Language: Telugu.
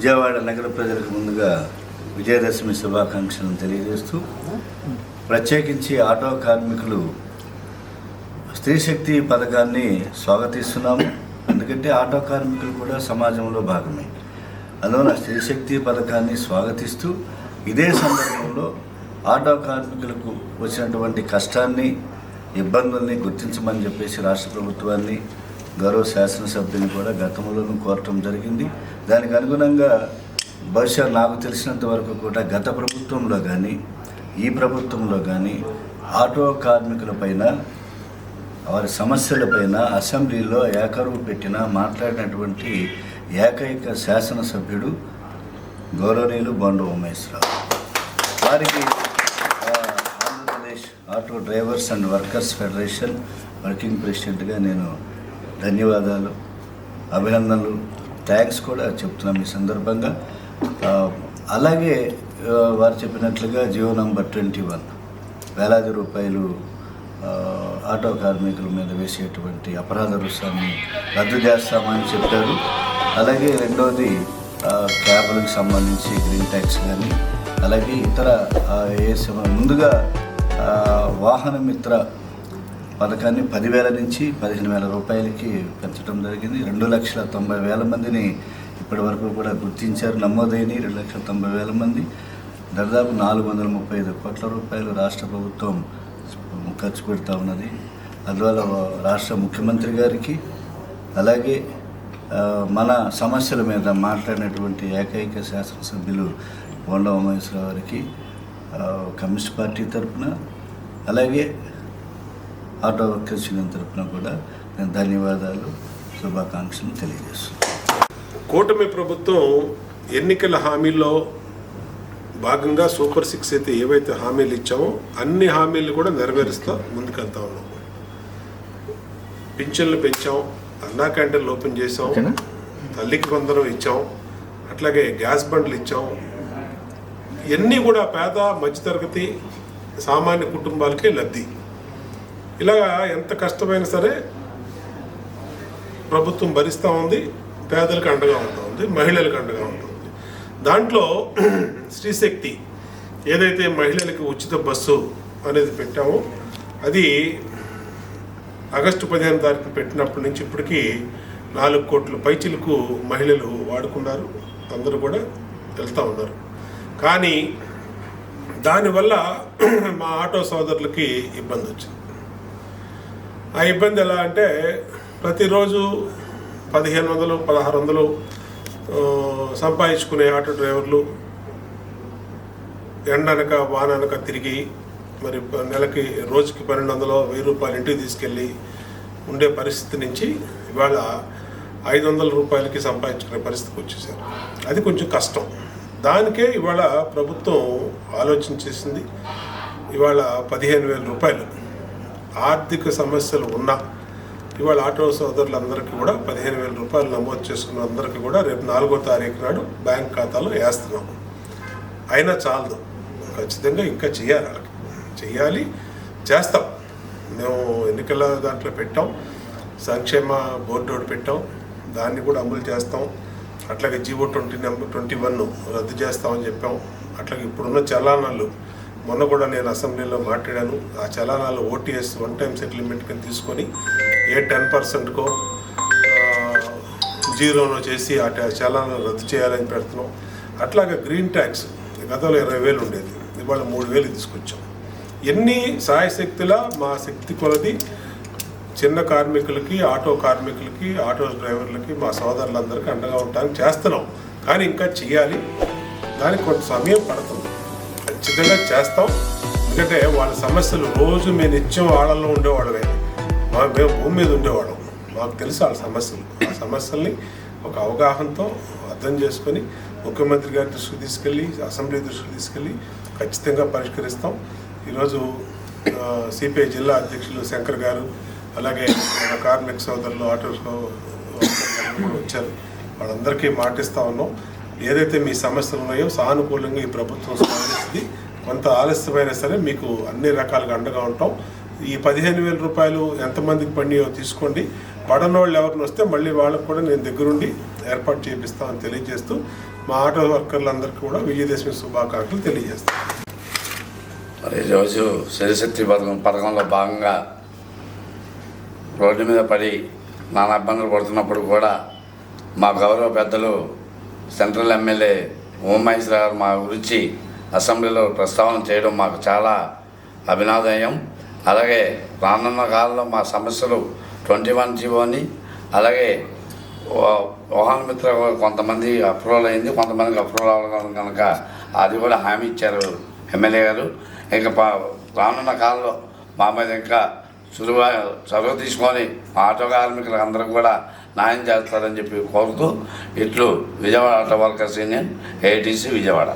విజయవాడ నగర ప్రజలకు ముందుగా విజయదశమి శుభాకాంక్షలను తెలియజేస్తూ ప్రత్యేకించి ఆటో కార్మికులు స్త్రీ శక్తి పథకాన్ని స్వాగతిస్తున్నాము. ఎందుకంటే ఆటో కార్మికులు కూడా సమాజంలో భాగమే. అందువల్ల స్త్రీ శక్తి పథకాన్ని స్వాగతిస్తూ ఇదే సందర్భంలో ఆటో కార్మికులకు వచ్చినటువంటి కష్టాన్ని ఇబ్బందుల్ని గుర్తించమని చెప్పేసి రాష్ట్ర ప్రభుత్వాన్ని గౌరవ శాసనసభ్యుని కూడా గతంలోనూ కోరటం జరిగింది. దానికి అనుగుణంగా బహుశా నాకు తెలిసినంత వరకు కూడా గత ప్రభుత్వంలో కానీ ఈ ప్రభుత్వంలో కానీ ఆటో కార్మికులపైన వారి సమస్యలపైన అసెంబ్లీలో ఏకరువు పెట్టిన మాట్లాడినటువంటి ఏకైక శాసనసభ్యుడు గౌరవనీయులు బండు ఉమేశ్వరరావు. వారికి Andhra Pradesh auto drivers and workers federation working ప్రెసిడెంట్గా నేను ధన్యవాదాలు అభినందనలు. థ్యాంక్స్ కూడా చెప్తున్నాం ఈ సందర్భంగా. అలాగే వారు చెప్పినట్లుగా జియో నంబర్ ట్వంటీ వన్ వేలాది రూపాయలు ఆటో కార్మికుల మీద వేసేటువంటి అపరాధ రుసాన్ని రద్దు చేస్తామని చెప్పారు. అలాగే రెండోది క్యాబ్లకు సంబంధించి గ్రీన్ ట్యాక్స్ కానీ అలాగే ఇతర ఏ సమ- ముందుగా వాహన మిత్ర పథకాన్ని పదివేల నుంచి పదిహేను వేల రూపాయలకి పెంచడం జరిగింది. రెండు లక్షల తొంభై వేల మందిని ఇప్పటి వరకు కూడా గుర్తించారు. నమోదైన రెండు లక్షల తొంభై వేల మంది. దాదాపు నాలుగు వందల ముప్పై ఐదు కోట్ల రూపాయలు రాష్ట్ర ప్రభుత్వం ఖర్చు పెడతా ఉన్నది. అందువల్ల రాష్ట్ర ముఖ్యమంత్రి గారికి అలాగే మన సమస్యల మీద మాట్లాడినటువంటి ఏకైక శాసనసభ్యులు బొండ ఉమేశ్వరరావు గారికి కమ్యూనిస్ట్ పార్టీ తరఫున అలాగే ఆటో వర్కర్స్ యూనియన్ తరఫున కూడా నేను ధన్యవాదాలు శుభాకాంక్షలు తెలియజేస్తున్నాను. కూటమి ప్రభుత్వం ఎన్నికల హామీల్లో భాగంగా సూపర్ సిక్స్ అయితే ఏవైతే హామీలు ఇచ్చామో అన్ని హామీలు కూడా నెరవేరుస్తూ ముందుకెళ్తా ఉన్నాం. పింఛన్లు పెంచాం అన్నా క్యాంటీన్లు ఓపెన్ చేసాం తల్లికి వందనం ఇచ్చాం అట్లాగే గ్యాస్ బండ్లు ఇచ్చాం. ఇవన్నీ కూడా పేద మధ్యతరగతి సామాన్య కుటుంబాలకే లబ్ధి. ఇలాగా ఎంత కష్టమైనా సరే ప్రభుత్వం భరిస్తూ ఉంది పేదలకు అండగా ఉంటూ ఉంది మహిళలకు అండగా ఉంటుంది దాంట్లో స్త్రీశక్తి ఏదైతే మహిళలకు ఉచిత బస్సు అనేది పెట్టామో అది ఆగస్టు పదిహేను తారీఖు పెట్టినప్పటి నుంచి ఇప్పటికీ నాలుగు కోట్ల పైచిలకు మహిళలు వాడుకున్నారు అందరూ కూడా వెళ్తూ ఉన్నారు. కానీ దానివల్ల మా ఆటో సోదరులకి ఇబ్బంది వచ్చింది. ఆ ఇబ్బంది ఎలా అంటే ప్రతిరోజు పదిహేను వందలు పదహారు వందలు సంపాదించుకునే ఆటో డ్రైవర్లు ఎండనక వాననక తిరిగి మరి నెలకి రోజుకి పన్నెండు వందలు వెయ్యి రూపాయలు ఇంటికి తీసుకెళ్ళి ఉండే పరిస్థితి నుంచి ఇవాళ ఐదు వందల రూపాయలకి సంపాదించుకునే పరిస్థితికి వచ్చేసారు. అది కొంచెం కష్టం. దానికే ఇవాళ ప్రభుత్వం ఆలోచన చేసింది. ఇవాళ పదిహేను వేల రూపాయలు. ఆర్థిక సమస్యలు ఉన్నా ఇవాళ ఆటో సోదరులందరికీ కూడా పదిహేను వేల రూపాయలు నమోదు చేసుకున్న అందరికీ కూడా రేపు నాలుగో తారీఖు నాడు బ్యాంక్ ఖాతాలో వేస్తున్నాం. అయినా చాలదు. ఖచ్చితంగా ఇంకా చేయాలి వాళ్ళకి. చేయాలి చేస్తాం. మేము ఎన్నికల దాంట్లో పెట్టాం. సంక్షేమ బోర్డు ఒకటి పెట్టాం. దాన్ని కూడా అమలు చేస్తాం. అట్లాగే GO twenty number twenty one రద్దు చేస్తామని చెప్పాం. అట్లాగే ఇప్పుడున్న చలానాలు మొన్న కూడా నేను అసెంబ్లీలో మాట్లాడాను. ఆ చలానాలు ఓటీఎస్ వన్ టైం సెటిల్మెంట్ కింద తీసుకొని ఏ టెన్ పర్సెంట్కో జీరోనో చేసి ఆ చలానాలు రద్దు చేయాలని పెడుతున్నాం. అట్లాగే గ్రీన్ ట్యాక్స్ గతంలో ఇరవై వేలు ఉండేది. ఇవాళ మూడు వేలు తీసుకొచ్చాం. ఎన్ని సాయశక్తుల మా శక్తి కొలది చిన్న కార్మికులకి ఆటో కార్మికులకి ఆటో డ్రైవర్లకి మా సోదరులందరికీ అండగా ఉండడానికి చేస్తున్నాం. కానీ ఇంకా చేయాలి దానికి కొంత సమయం పడుతుంది. ఖచ్చితంగా చేస్తాం. ఎందుకంటే వాళ్ళ సమస్యలు రోజు మేము నిత్యం వాళ్ళల్లో ఉండేవాళ్ళమే. మా మేము భూమి మీద ఉండేవాళ్ళం. మాకు తెలుసు వాళ్ళ సమస్యలు. ఆ సమస్యల్ని ఒక అవగాహనతో అర్థం చేసుకొని ముఖ్యమంత్రి గారి దృష్టికి తీసుకెళ్ళి అసెంబ్లీ దృష్టికి తీసుకెళ్ళి ఖచ్చితంగా పరిష్కరిస్తాం. ఈరోజు సిపిఐ జిల్లా అధ్యక్షులు శంకర్ గారు అలాగే మన కార్మిక సోదరులు ఆటో కూడా వచ్చారు. వాళ్ళందరికీ మాటిస్తా ఉన్నాం. ఏదైతే మీ సమస్యలు ఉన్నాయో సానుకూలంగా ఈ ప్రభుత్వం స్పందిస్తుంది కొంత ఆలస్యమైనా సరే మీకు అన్ని రకాలుగా అండగా ఉంటాం. ఈ పదిహేను వేల రూపాయలు ఎంతమందికి పండియో తీసుకోండి. పడనోళ్ళు ఎవరిని వస్తే మళ్ళీ వాళ్ళకు కూడా నేను దగ్గరుండి ఏర్పాటు చేపిస్తామని తెలియజేస్తూ మా ఆటో వర్కర్లందరికీ కూడా విజయదశమి శుభాకాంక్షలు తెలియజేస్తాం. మరి ఈరోజు శరీశక్తి పథకం పథకంలో భాగంగా రోడ్డు మీద పడి నానా ఇబ్బందులు పడుతున్నప్పుడు కూడా మా గౌరవ పెద్దలు సెంట్రల్ ఎమ్మెల్యే ఉమామహేశ్వర గారు మా గురించి అసెంబ్లీలో ప్రస్తావన చేయడం మాకు చాలా అభినాదయం అలాగే రానున్న కాలంలో మా సమస్యలు ట్వంటీ వన్ జీవోని అలాగే వాహన మిత్ర కొంతమంది అప్రూవల్ అయింది. కొంతమందికి అప్రూవల్ అవ్వడం కనుక అది కూడా హామీ ఇచ్చారు ఎమ్మెల్యే గారు. ఇంకా రానున్న కాలంలో మా మీద ఇంకా సులువ చొరవ తీసుకొని ఆటో కార్మికులు అందరూ కూడా న్యాయం చేస్తారని చెప్పి కోరుతూ ఇట్లు Vijayawada auto workers union ATC Vijayawada.